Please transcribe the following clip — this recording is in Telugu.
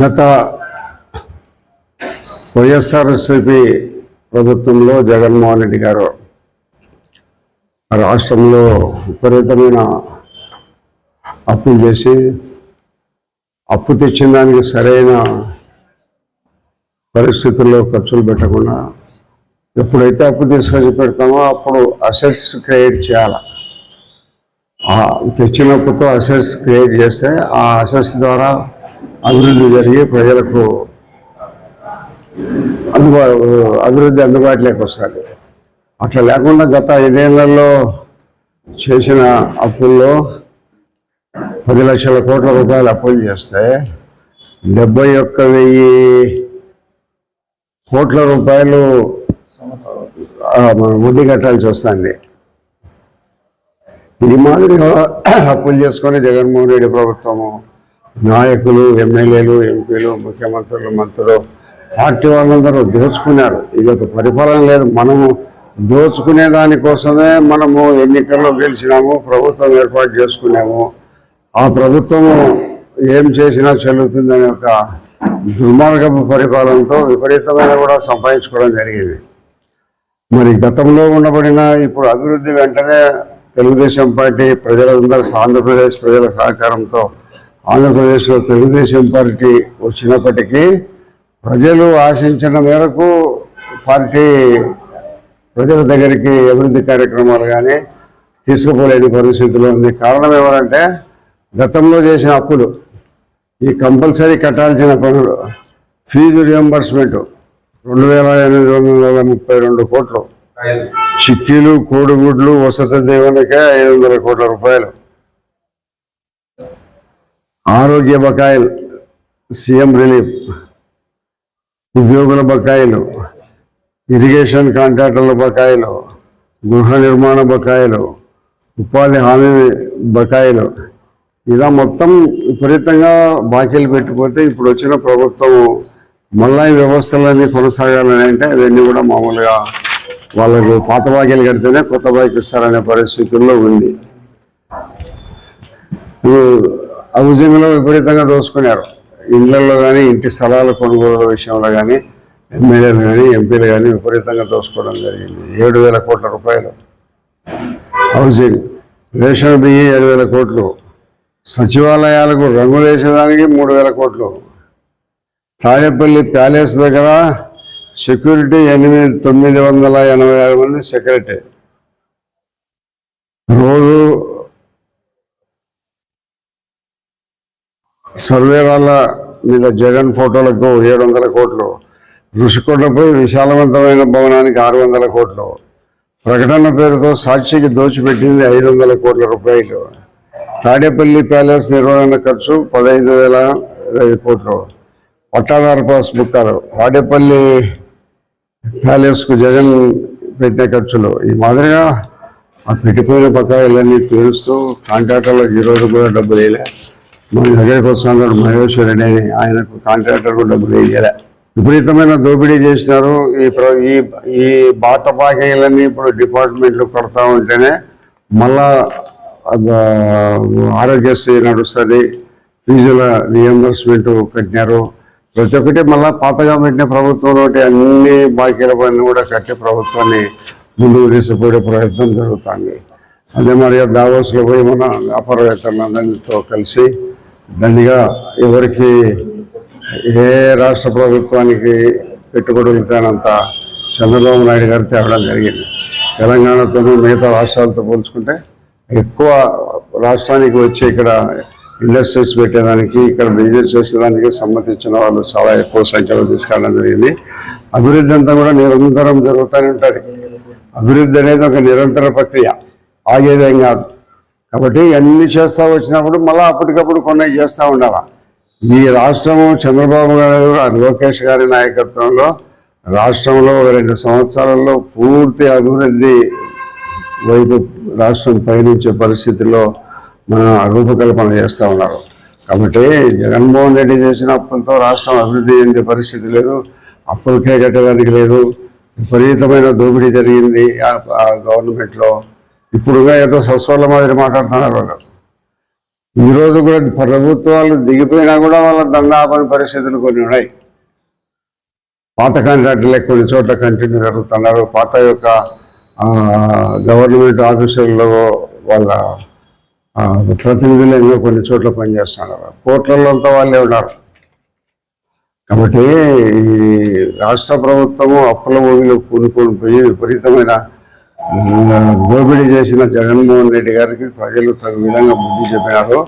గత వైఎస్ఆర్ఎస్పి ప్రభుత్వంలో జగన్మోహన్ రెడ్డి గారు రాష్ట్రంలో విపరీతమైన అప్పులు చేసి అప్పు తెచ్చిన దానికి సరైన పరిస్థితుల్లో ఖర్చులు పెట్టకుండా ఎప్పుడైతే అప్పు తీసుకొని పెడతామో అప్పుడు అసెట్స్ క్రియేట్ చేయాలి? తెచ్చిన కొత్త అసెట్స్ క్రియేట్ చేస్తే ఆ అసెట్స్ ద్వారా అభివృద్ధి జరిగి ప్రజలకు అందుబా అభివృద్ధి అందుబాటులోకి వస్తుంది. అట్లా లేకుండా గత ఐదేళ్ళలో చేసిన అప్పుల్లో పది లక్షల కోట్ల రూపాయలు అప్పులు చేస్తే డెబ్బై ఒక్క వెయ్యి కోట్ల రూపాయలు మనం వడ్డీ కట్టాల్సి వస్తుంది. ఇది మాదిరిగా అప్పులు చేసుకొని జగన్మోహన్ రెడ్డి ప్రభుత్వము నాయకులు ఎమ్మెల్యేలు ఎంపీలు ముఖ్యమంత్రులు మంత్రులు పార్టీ వాళ్ళందరూ దోచుకున్నారు. ఇది ఒక పరిపాలన లేదు. మనము దోచుకునే దానికోసమే మనము ఎన్నికల్లో గెలిచినాము ప్రభుత్వం ఏర్పాటు చేసుకున్నాము. ఆ ప్రభుత్వము ఏం చేసినా చెల్లుతుందనే ఒక దుర్మార్గపు పరిపాలనతో విపరీతమైన కూడా సంపాదించుకోవడం జరిగింది. మరి గతంలో ఉండబడిన ఇప్పుడు అభివృద్ధి వెంటనే తెలుగుదేశం పార్టీ ప్రజలందరూ ఆంధ్రప్రదేశ్ ప్రజల సహకారంతో ఆంధ్రప్రదేశ్లో తెలుగుదేశం పార్టీ వచ్చినప్పటికీ ప్రజలు ఆశించిన మేరకు పార్టీ ప్రజల దగ్గరికి అభివృద్ధి కార్యక్రమాలు కానీ తీసుకుపోలేని పరిస్థితులు ఉంది. కారణం ఎవరంటే గతంలో చేసిన అప్పులు ఈ కంపల్సరీ కట్టాల్సిన పనులు ఫీజు రియంబర్స్మెంట్ రెండు వేల ఎనిమిది వందల ముప్పై రెండు కోట్లు చిక్కీలు కోడిగుడ్లు వసతి దీవెనకే ఐదు వందల కోట్ల రూపాయలు. ఆరోగ్య బకాయిలు సీఎం రిలీఫ్. ఉద్యోగుల బకాయిలు ఇరిగేషన్ కాంట్రాక్టర్ల బకాయిలు గృహ నిర్మాణ బకాయిలు ఉపాధి హామీ బకాయిలు. ఇలా మొత్తం విపరీతంగా బాకీలు పెట్టిపోతే ఇప్పుడు వచ్చిన ప్రభుత్వం మళ్ళా ఈ వ్యవస్థలన్నీ కొనసాగాలని అంటే అవన్నీ కూడా మామూలుగా వాళ్ళకు పాత బాకీలు కడితేనే కొత్త బాకీ ఇస్తారనే పరిస్థితుల్లో ఉంది. హౌసింగ్లో విపరీతంగా దోసుకున్నారు. ఇళ్ళలో కానీ ఇంటి స్థలాల కొనుగోలు విషయంలో కానీ ఎమ్మెల్యేలు కానీ ఎంపీలు కానీ విపరీతంగా దోసుకోవడం జరిగింది. ఏడు వేల కోట్ల రూపాయలు. హౌసింగ్ రేషన్ బియ్యం ఏడు వేల కోట్లు. సచివాలయాలకు రంగులు వేసేదానికి మూడు వేల కోట్లు. తాడేపల్లి ప్యాలెస్ దగ్గర సెక్యూరిటీ ఎనిమిది తొమ్మిది వందల ఎనభై ఆరు మంది సెక్రటరీ. రోజు సర్వేరాల మీద జగన్ ఫోటోలకు ఏడు వందల కోట్లు ఋషికొండపై విశాలవంతమైన భవనానికి ఆరు వందల కోట్లు ప్రకటన పేరుతో సాక్షికి దోచిపెట్టింది ఐదు వందల కోట్ల రూపాయలు. తాడేపల్లి ప్యాలెస్ నిర్వహణ ఖర్చు పదహైదు వేల ఇరవై కోట్లు. పట్టాదారు పాస్ బుక్కారు తాడేపల్లి ప్యాలెస్కు జగన్ పెట్టిన ఖర్చులు. ఈ మాదిరిగా ఆ పెట్టిపోయిన బకాయిలన్నీ తీరుస్తూ కాంట్రాక్టర్లకు ఈరోజు కూడా డబ్బులు వేయలే. మన దగ్గరికి వస్తున్నాడు మహేశ్వర్ అనేది ఆయనకు కాంట్రాక్టర్కు డబ్బులు వేయలే. విపరీతమైన దోపిడీ చేసినారు. ఈ ఈ ఈ బాట బాకీలన్నీ ఇప్పుడు డిపార్ట్మెంట్లు కడతా ఉంటేనే మళ్ళా ఆరోగ్యశ్రీ నడుస్తుంది. ఫీజుల రియంబర్స్మెంట్ పెట్టినారు. ప్రతి ఒక్కటి మళ్ళీ పాతగా పెట్టిన ప్రభుత్వంలో అన్ని బాకీల పని కూడా కట్టి ప్రభుత్వాన్ని ముందుకు తీసుకుపోయే ప్రయత్నం జరుగుతుంది. అదే మరి దావోస్లో పోయి మన వ్యాపారవేత్తలందరితో కలిసి దండిగా ఎవరికి ఏ రాష్ట్ర ప్రభుత్వానికి పెట్టుబడులు కానంత చంద్రబాబు నాయుడు గారు తేవడం జరిగింది. తెలంగాణతోనూ మిగతా రాష్ట్రాలతో పోల్చుకుంటే ఎక్కువ రాష్ట్రానికి వచ్చి ఇక్కడ ఇండస్ట్రీస్ పెట్టేదానికి ఇక్కడ బిజినెస్ చేసేదానికి సమ్మతించిన వాళ్ళు చాలా ఎక్కువ సంఖ్యలో తీసుకెళ్ళడం జరిగింది. అభివృద్ధి అంతా కూడా నిరంతరం జరుగుతూనే ఉంటుంది. అభివృద్ధి అనేది ఒక నిరంతర ప్రక్రియ. ఆగేదేం కాదు. కాబట్టి అన్ని చేస్తూ వచ్చినప్పుడు మళ్ళీ అప్పటికప్పుడు కొన్ని చేస్తూ ఉండాలి. ఈ రాష్ట్రము చంద్రబాబు గారు లోకేష్ గారి నాయకత్వంలో రాష్ట్రంలో ఒక రెండు సంవత్సరాల్లో పూర్తి అభివృద్ధి వైపు రాష్ట్రం పయనించే పరిస్థితిలో రూపకల్పన చేస్తూ ఉన్నారు. కాబట్టి జగన్మోహన్ రెడ్డి చేసిన అప్పులతో రాష్ట్రం అభివృద్ధి చెందే పరిస్థితి లేదు. అప్పులకే కట్టడానికి లేదు. విపరీతమైన దోపిడీ జరిగింది ఆ- గవర్నమెంట్లో. ఇప్పుడుగా ఏదో సస్వాళ్ళ మాదిరి మాట్లాడుతున్నారు వాళ్ళు. ఈ రోజు కూడా ప్రభుత్వాలు దిగిపోయినా కూడా వాళ్ళ దండాపని పరిస్థితులు కొన్ని ఉన్నాయి. పాత కాంట్రాక్టులే కొన్ని చోట్ల కంటిన్యూ జరుగుతున్నారు. పాత యొక్క గవర్నమెంట్ ఆఫీసుల్లో వాళ్ళ ప్రతినిధులు ఎన్నో కొన్ని చోట్ల పనిచేస్తున్నారు. కోట్లలో అంతా వాళ్ళే ఉన్నారు. కాబట్టి ఈ రాష్ట్ర ప్రభుత్వము అప్పుల భూమిలో కూనుకొని పోయి విపరీతమైన దోపిడీ చేసిన జగన్మోహన్ రెడ్డి గారికి ప్రజలు తగు విధంగా బుద్ధి చెప్పినారు.